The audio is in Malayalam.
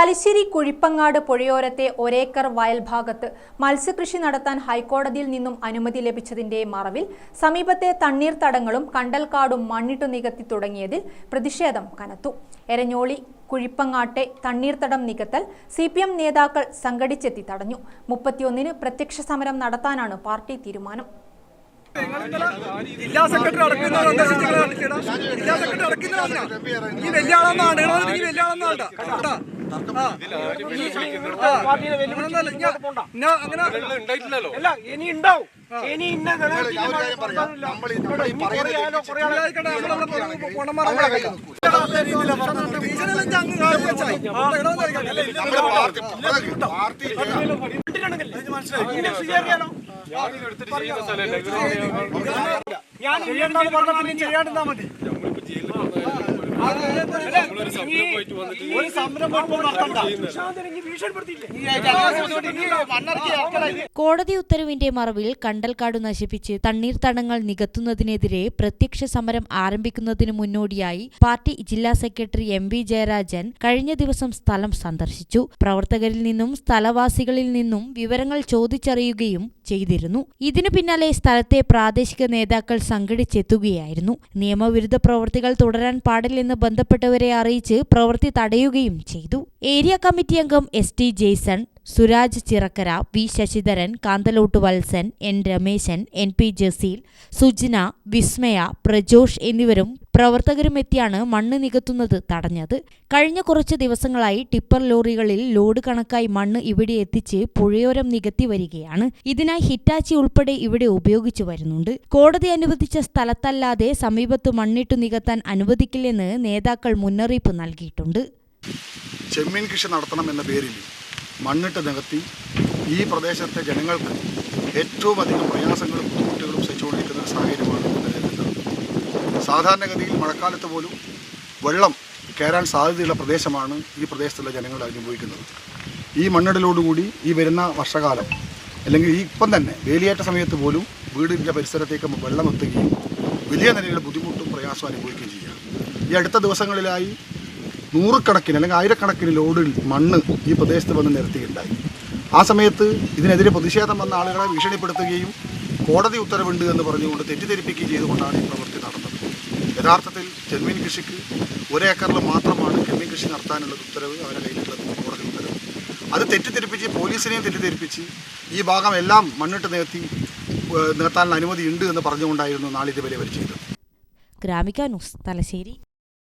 തലശ്ശേരി കുഴിപ്പങ്ങാട് പുഴയോരത്തെ ഒരേക്കർ വയൽ വയൽഭാഗത്ത് മത്സ്യകൃഷി നടത്താൻ ഹൈക്കോടതിയിൽ നിന്നും അനുമതി ലഭിച്ചതിന്റെ മറവിൽ സമീപത്തെ തണ്ണീർത്തടങ്ങളും കണ്ടൽക്കാടും മണ്ണിട്ടു നികത്തി തുടങ്ങിയതിൽ പ്രതിഷേധം കനത്തു. എരഞ്ഞോളി കുഴിപ്പങ്ങാട്ടെ തണ്ണീർത്തടം നികത്തൽ സി പി എം നേതാക്കൾ സംഘടിച്ചെത്തി തടഞ്ഞു. മുപ്പത്തിയൊന്നിന് പ്രത്യക്ഷ സമരം നടത്താനാണ് പാർട്ടി തീരുമാനം. ജില്ലാ സെക്രട്ടറി അടക്കുന്ന നിർദ്ദേശിച്ച് നിങ്ങളെ കാണിച്ചേടാ. ജില്ലാ സെക്രട്ടറി അടക്കുന്ന പറഞ്ഞാ. നീ വലിയ ആളെന്നാണ് നീ വലിയ ആളെന്നാണ്ടാ കേട്ടാ ആ. ആ. അങ്ങനൊന്നല്ല. ഞാൻ- ഞാൻ അങ്ങനെ അല്ല ഇനി ഉണ്ടാവും ഇനി ഇന്ന ഘടകത്തിൽ ഇല്ലാതിരിക്കട്ടെ, ഞാൻ പറഞ്ഞാൽ മതി. ഒരു സംരംഭം കോടതി ഉത്തരവിന്റെ മറവിൽ കണ്ടൽക്കാട് നശിപ്പിച്ച് തണ്ണീർത്തടങ്ങൾ നികത്തുന്നതിനെതിരെ പ്രത്യക്ഷ സമരം ആരംഭിക്കുന്നതിന് മുന്നോടിയായി പാർട്ടി ജില്ലാ സെക്രട്ടറി എം വി ജയരാജൻ കഴിഞ്ഞ ദിവസം സ്ഥലം സന്ദർശിച്ചു. പ്രവർത്തകരിൽ നിന്നും സ്ഥലവാസികളിൽ നിന്നും വിവരങ്ങൾ ചോദിച്ചറിയുകയും ചെയ്തിരുന്നു. ഇതിനു പിന്നാലെ സ്ഥലത്തെ പ്രാദേശിക നേതാക്കൾ സംഘടിച്ചെത്തുകയായിരുന്നു. നിയമവിരുദ്ധ പ്രവൃത്തികൾ തുടരാൻ പാടില്ലെന്ന് ബന്ധപ്പെട്ടവരെ അറിയിച്ച് പ്രവൃത്തി തടയുകയും ചെയ്തു. ഏരിയ കമ്മിറ്റി അംഗം S T Jaison Suraj Chirakkara V. Sasidharan Kanthalot Valsan N. Ramesan N. P. Jaseel Sujina Vismaya Prajosh എന്നിവരും പ്രവർത്തകരും എത്തിയാണ് മണ്ണ് നികത്തുന്നത് തടഞ്ഞത്. കഴിഞ്ഞ കുറച്ച് ദിവസങ്ങളായി ടിപ്പർ ലോറികളിൽ ലോഡ് കണക്കായി മണ്ണ് ഇവിടെ എത്തിച്ച് പുഴയോരം നികത്തി വരികയാണ്. ഇതിനായി ഹിറ്റാച്ചി ഉൾപ്പെടെ ഇവിടെ ഉപയോഗിച്ചു വരുന്നുണ്ട്. കോടതി അനുവദിച്ച സ്ഥലത്തല്ലാതെ സമീപത്ത് മണ്ണിട്ടു നികത്താൻ അനുവദിക്കില്ലെന്ന് നേതാക്കൾ മുന്നറിയിപ്പ് നൽകിയിട്ടുണ്ട്. ചെമ്മീൻ കൃഷി നടത്തണം എന്ന പേരിൽ മണ്ണിട്ട് നികത്തി ഈ പ്രദേശത്തെ ജനങ്ങൾക്ക് ഏറ്റവും അധികം പ്രയാസങ്ങളും ബുദ്ധിമുട്ടുകളും സഹിച്ചുകൊണ്ടിരിക്കുന്ന ഒരു സാഹചര്യമാണ് നിലനിൽക്കുന്നത്. സാധാരണഗതിയിൽ മഴക്കാലത്ത് പോലും വെള്ളം കയറാൻ സാധ്യതയുള്ള പ്രദേശമാണ് ഈ പ്രദേശത്തുള്ള ജനങ്ങൾ അനുഭവിക്കുന്നത്. ഈ മണ്ണിടലോടുകൂടി ഈ വരുന്ന വർഷകാലം അല്ലെങ്കിൽ ഈ ഇപ്പം തന്നെ വേലിയേറ്റ സമയത്ത് പോലും വീടിന്റെ പരിസരത്തേക്ക് വെള്ളം എത്തുകയും വലിയ നിലയിലുള്ള ബുദ്ധിമുട്ടും പ്രയാസവും അനുഭവിക്കുകയും ചെയ്യുക ഈ അടുത്ത ദിവസങ്ങളിലായി നൂറുകണക്കിന് അല്ലെങ്കിൽ ആയിരക്കണക്കിന് ലോഡിൽ മണ്ണ് ഈ പ്രദേശത്ത് വന്ന് നിരത്തിയുണ്ടായി ആ സമയത്ത് ഇതിനെതിരെ പ്രതിഷേധം വന്ന ആളുകളെ ഭീഷണിപ്പെടുത്തുകയും കോടതി ഉത്തരവുണ്ട് എന്ന് പറഞ്ഞുകൊണ്ട് തെറ്റിദ്ധരിപ്പിക്കുകയും ചെയ്തുകൊണ്ടാണ് ഈ പ്രവൃത്തി നടന്നത്. യഥാർത്ഥത്തിൽ ചെമ്മീൻ കൃഷിക്ക് ഒരേക്കറിൽ മാത്രമാണ് ചെമ്മീൻ കൃഷി നടത്താനുള്ള ഉത്തരവ് അവരുടെ കയ്യിലുള്ളത് കോടതി ഉത്തരവ്. അത് തെറ്റിദ്ധരിപ്പിച്ച് പോലീസിനെയും തെറ്റിദ്ധരിപ്പിച്ച് ഈ ഭാഗം എല്ലാം മണ്ണിട്ട് നികത്തി നികത്താനുള്ള അനുമതി ഉണ്ട് എന്ന് പറഞ്ഞുകൊണ്ടായിരുന്നു നാളിതുവരെ അവർ ഗ്രാമിക ന്യൂസ് തലശ്ശേരി.